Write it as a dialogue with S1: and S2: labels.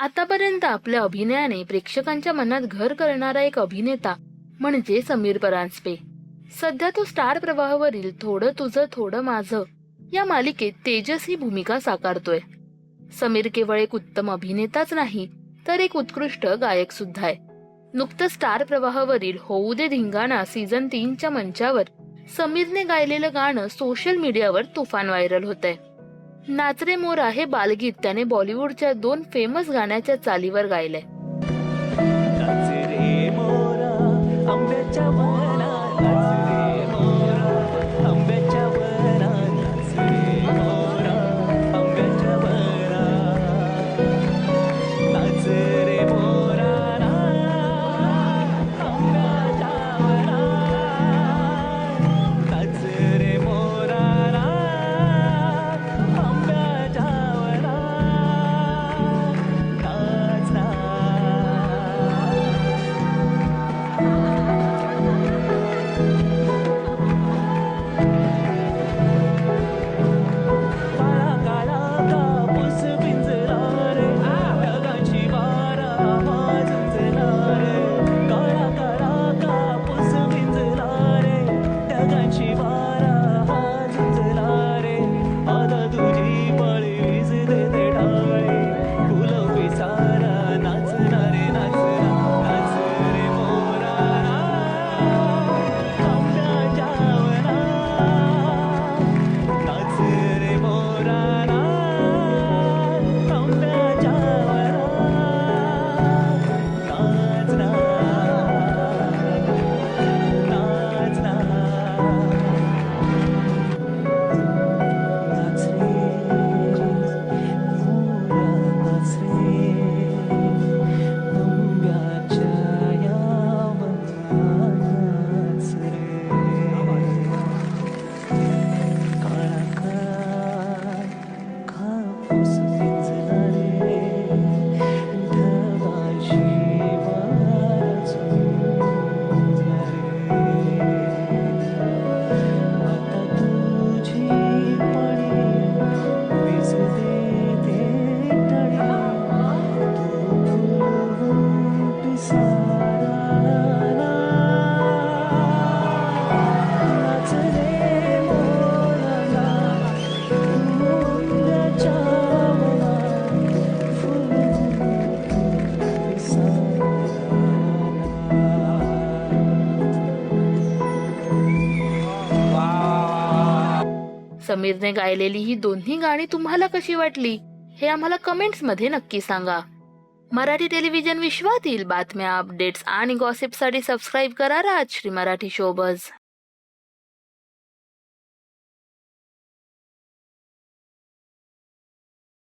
S1: आतापर्यंत आपल्या अभिनयाने प्रेक्षकांच्या मनात घर करणारा एक अभिनेता म्हणजे समीर परांजपे. सध्या तो स्टार प्रवाहावरील थोडं तुझं थोडं माझं या मालिकेत तेजस ही भूमिका साकारतोय. समीर केवळ एक उत्तम अभिनेताच नाही तर एक उत्कृष्ट गायक सुद्धा आहे. नुकतं स्टार प्रवाहावरील होऊ दे धिंगाणा सीझन तीनच्या मंचावर समीरने गायलेलं गाणं सोशल मीडियावर तुफान व्हायरल होत आहे नाचरे मोरा हे बालगीत. त्याने बॉलिवूडच्या दोन फेमस गाण्याच्या चालीवर गायलंय. समीरने गायलेली ही दोन्ही गाणी तुम्हाला कशी वाटली हे आम्हाला कमेंट्समध्ये नक्की सांगा. मराठी टेलिव्हिजन विश्वातील बातम्या अपडेट्स आणि गॉसिपसाठी सबस्क्राईब करा राजश्री मराठी शोबज